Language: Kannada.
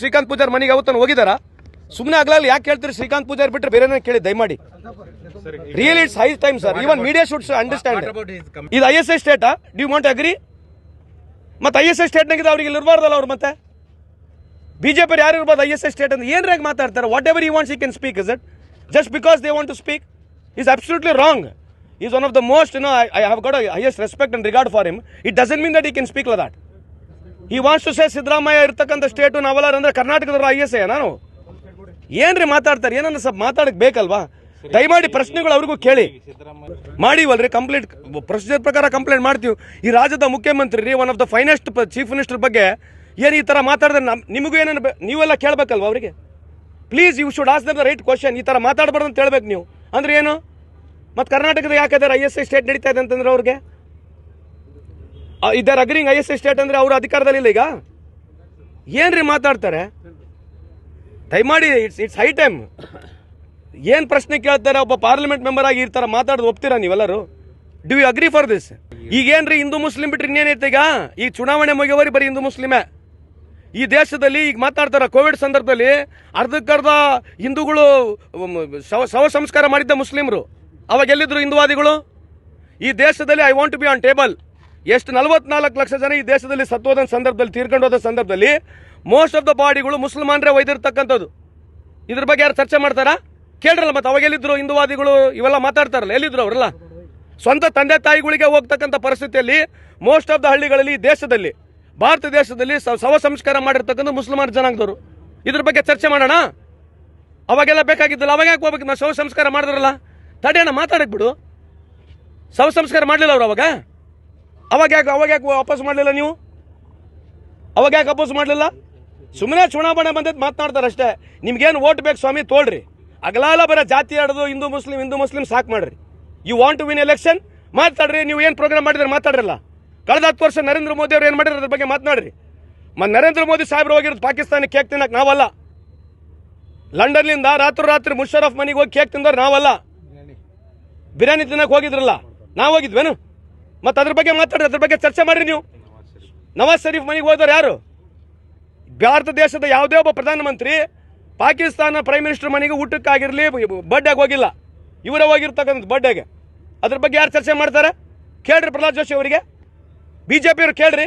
ಶ್ರೀಕಾಂತ್ ಪೂಜಾರ್ ಮನೆಗೆ ಅವತ್ತು ಹೋಗಿದಾರಾ? ಸುಮ್ಮನೆ ಆಗ್ಲಲ್ಲ ಯಾಕೆ ಹೇಳ್ತೀರಿ ಶ್ರೀಕಾಂತ್ ಪೂಜಾರಿ ಬಿಟ್ಟರೆ ಬೇರೆ ಕೇಳಿ, ದಯಮಾಡಿ. Real it's high time sir even media should understand ಇದು ಐ ಎಸ್ ಐ ಸ್ಟೇಟಾ ಡ್ಯೂ ವಾಂಟ್ ಅಗ್ರಿ ಮತ್ತೆ ಐ ಎಸ್ ಐ ಸ್ಟೇಟ್ನಾಗಿದ್ದು ಅವ್ರಿಗೆ ಇಲ್ಲಿರಬಾರ್ದಲ್ಲ ಅವ್ರು ಮತ್ತೆ? ಬಿಜೆಪಿ ಯಾರು ಇರ್ಬೋದು ಐ ಎಸ್ ಐ ಸ್ಟೇಟ್ ಅಂತ? ಏನ್ರಾಗ ಮಾತಾಡ್ತಾರೆ? Whatever you want you can speak is it just because they want to speak is absolutely wrong is one of the most no I have got highest respect and regard for him it doesn't mean that he can speak that he wants to say Siddaramaiah ಇರ್ತಕ್ಕಂಥ ಸ್ಟೇಟು ನಾವೆಲ್ಲರೂ ಅಂದ್ರೆ ಕರ್ನಾಟಕದವರು ಐ ಎಸ್ ಐ ನಾನು? ಏನ್ರಿ ಮಾತಾಡ್ತಾರೆ? ಏನನ್ನ ಸ್ವಲ್ಪ ಮಾತಾಡಕ್ ಬೇಕಲ್ವಾ? ದಯಮಾಡಿ ಪ್ರಶ್ನೆಗಳು ಅವ್ರಿಗೂ ಕೇಳಿ. ಮಾಡಿವಲ್ರಿ ಕಂಪ್ಲೇಂಟ್ ಪ್ರಶ್ನೆ ಪ್ರಕಾರ ಕಂಪ್ಲೇಂಟ್ ಮಾಡ್ತೀವಿ. ಈ ರಾಜ್ಯದ ಮುಖ್ಯಮಂತ್ರಿ ರೀ one of the finest chief minister ಬಗ್ಗೆ ಏನು ಈ ಥರ ಮಾತಾಡಿದ್ರೆ ನಮ್ಮ ನಿಮಗೂ ಏನೇನು ನೀವೆಲ್ಲ ಕೇಳಬೇಕಲ್ವ ಅವರಿಗೆ? Please you should ask the right question ಈ ಥರ ಮಾತಾಡಬಾರ್ದು ಅಂತ ಹೇಳ್ಬೇಕು ನೀವು. ಅಂದ್ರೆ ಏನು? ಮತ್ತು ಕರ್ನಾಟಕದ ಯಾಕೆ ಐ ಎಸ್ ಐ ಸ್ಟೇಟ್ ನಡೀತಾ ಇದೆ ಅಂತಂದ್ರೆ ಅವ್ರಿಗೆ? ಇದ್ದಾರೆ agreeing I S estate state ಅಂದರೆ ಅವರು ಅಧಿಕಾರದಲ್ಲಿಲ್ಲ ಈಗ? ಏನ್ರಿ ಮಾತಾಡ್ತಾರೆ? ದಯಮಾಡಿ ಇಟ್ಸ್ ಇಟ್ಸ್ ಹೈ ಟೈಮ್ ಏನು ಪ್ರಶ್ನೆ ಕೇಳ್ತಾರೆ, ಒಬ್ಬ ಪಾರ್ಲಿಮೆಂಟ್ ಮೆಂಬರ್ ಆಗಿ ಥರ ಮಾತಾಡೋದು ಒಪ್ತೀರಾ ನೀವೆಲ್ಲರೂ? Do you agree for this ಈಗೇನ್ರಿ Hindu Muslim ಬಿಟ್ರೆ ಇನ್ನೇನೈತೆ ಈಗ? ಈ ಚುನಾವಣೆ ಮುಗಿಯೋವರಿ ಬರೀ ಹಿಂದೂ ಮುಸ್ಲಿಮೇ. ಈ ದೇಶದಲ್ಲಿ ಈಗ ಮಾತಾಡ್ತಾರೆ, ಕೋವಿಡ್ ಸಂದರ್ಭದಲ್ಲಿ ಅರ್ಧಕ್ಕರ್ಧ ಹಿಂದೂಗಳು ಶವ ಶವ ಸಂಸ್ಕಾರ ಮಾಡಿದ್ದ ಮುಸ್ಲಿಮರು. ಅವಾಗ ಎಲ್ಲಿದ್ರು ಹಿಂದೂವಾದಿಗಳು? ಈ ದೇಶದಲ್ಲಿ I want to be on table ಎಷ್ಟು ನಲವತ್ನಾಲ್ಕು ಲಕ್ಷ ಜನ ಈ ದೇಶದಲ್ಲಿ ಸತ್ತೋದ ಸಂದರ್ಭದಲ್ಲಿ, ತೀರ್ಕೊಂಡು ಹೋದ ಸಂದರ್ಭದಲ್ಲಿ ಮೋಸ್ಟ್ ಆಫ್ ದ ಬಾಡಿಗಳು ಮುಸಲ್ಮಾನರೇ ಒಯ್ದಿರ್ತಕ್ಕಂಥದ್ದು. ಇದ್ರ ಬಗ್ಗೆ ಯಾರು ಚರ್ಚೆ ಮಾಡ್ತಾರಾ? ಕೇಳ್ರಲ್ಲ ಮತ್ತೆ, ಅವಾಗ ಎಲ್ಲಿದ್ರು ಹಿಂದುವಾದಿಗಳು ಇವೆಲ್ಲ ಮಾತಾಡ್ತಾರಲ್ಲ, ಎಲ್ಲಿದ್ರು ಅವರಲ್ಲ? ಸ್ವಂತ ತಂದೆ ತಾಯಿಗಳಿಗೆ ಹೋಗ್ತಕ್ಕಂಥ ಪರಿಸ್ಥಿತಿಯಲ್ಲಿ ಮೋಸ್ಟ್ ಆಫ್ ದ ಹಳ್ಳಿಗಳಲ್ಲಿ ಈ ದೇಶದಲ್ಲಿ, ಭಾರತ ದೇಶದಲ್ಲಿ ಸವ ಸಂಸ್ಕಾರ ಮಾಡಿರ್ತಕ್ಕಂಥ ಮುಸಲ್ಮಾನ ಜನಾಂಗದವರು. ಇದ್ರ ಬಗ್ಗೆ ಚರ್ಚೆ ಮಾಡೋಣ? ಅವಾಗೆಲ್ಲ ಬೇಕಾಗಿದ್ದಲ್ಲ, ಅವಾಗ ಯಾಕೆ ಹೋಗ್ಬೇಕು? ನಾವು ಶವ ಸಂಸ್ಕಾರ ಮಾಡಿದ್ರಲ್ಲ? ತಡೆಯಣ್ಣ, ಮಾತಾಡಕ್ ಬಿಡು. ಶವ ಸಂಸ್ಕಾರ ಮಾಡಲಿಲ್ಲ ಅವ್ರು ಅವಾಗ? ಅವಾಗ ಯಾಕೆ ಅವಾಗ ಯಾಕೆ ವಾಪಸ್ ಮಾಡಲಿಲ್ಲ ನೀವು? ಅವಾಗ ಯಾಕೆ ವಾಪಸ್ ಮಾಡಲಿಲ್ಲ? ಸುಮ್ಮನೆ ಚುನಾವಣೆ ಬಂದದ್ದು ಮಾತನಾಡ್ತಾರೆ ಅಷ್ಟೇ. ನಿಮ್ಗೇನು ಓಟ್ ಬೇಕು ಸ್ವಾಮಿ, ತೋಳ್ರಿ. ಅಗಲಾಲ ಬರೋ ಜಾತಿ ಆಡೋದು, ಹಿಂದೂ, ಮುಸ್ಲಿಂ ಹಿಂದೂ, ಮುಸ್ಲಿಂ ಸಾಕು ಮಾಡ್ರಿ. You want to win election ಮಾತಾಡ್ರಿ. ನೀವು ಏನು ಪ್ರೋಗ್ರಾಮ್ ಮಾಡಿದ್ರೆ ಮಾತಾಡ್ರಲ್ಲ. ಕಳೆದ ಹತ್ತು ವರ್ಷ ನರೇಂದ್ರ ಮೋದಿ ಅವರು ಏನು ಮಾಡಿದ್ರು ಅದ್ರ ಬಗ್ಗೆ ಮಾತನಾಡ್ರಿ. ಮತ್ತು ನರೇಂದ್ರ ಮೋದಿ ಸಾಹೇಬ್ರು ಹೋಗಿರೋದು ಪಾಕಿಸ್ತಾನಕ್ಕೆ ಕೇಕ್ ತಿನ್ನಕ್ಕೆ ನಾವಲ್ಲ. ಲಂಡನ್ನಿಂದ ರಾತ್ರಿ ರಾತ್ರಿ ಮುಷರಫ್ ಮನೆಗೆ ಹೋಗಿ ಕೇಕ್ ತಿಂದವ್ರು ನಾವಲ್ಲ. ಬಿರಿಯಾನಿ ತಿನ್ನಕ್ಕೆ ಹೋಗಿದ್ರಲ್ಲ. ನಾವು ಹೋಗಿದ್ವೇನು? ಮತ್ತು ಅದ್ರ ಬಗ್ಗೆ ಮಾತಾಡ್ರಿ, ಅದ್ರ ಬಗ್ಗೆ ಚರ್ಚೆ ಮಾಡ್ರಿ ನೀವು. ನವಾಜ್ ಶರೀಫ್ ಮನೆಗೆ ಹೋದವ್ರು ಯಾರು? ಭಾರತ ದೇಶದ ಯಾವುದೇ ಒಬ್ಬ ಪ್ರಧಾನಮಂತ್ರಿ ಪಾಕಿಸ್ತಾನ ಪ್ರೈಮ್ ಮಿನಿಸ್ಟರ್ ಮನೆಗೆ ಊಟಕ್ಕಾಗಿರಲಿ ಬರ್ಡೇಗೆ ಹೋಗಿಲ್ಲ. ಇವರೇ ಹೋಗಿರ್ತಕ್ಕಂಥ ಬರ್ಡೇಗೆ ಅದ್ರ ಬಗ್ಗೆ ಯಾರು ಚರ್ಚೆ ಮಾಡ್ತಾರೆ? ಕೇಳ್ರಿ ಪ್ರಹ್ಲಾದ್ ಜೋಶಿ ಅವರಿಗೆ. ಬಿ ಜೆ ಪಿಯವ್ರು ಕೇಳ್ರಿ.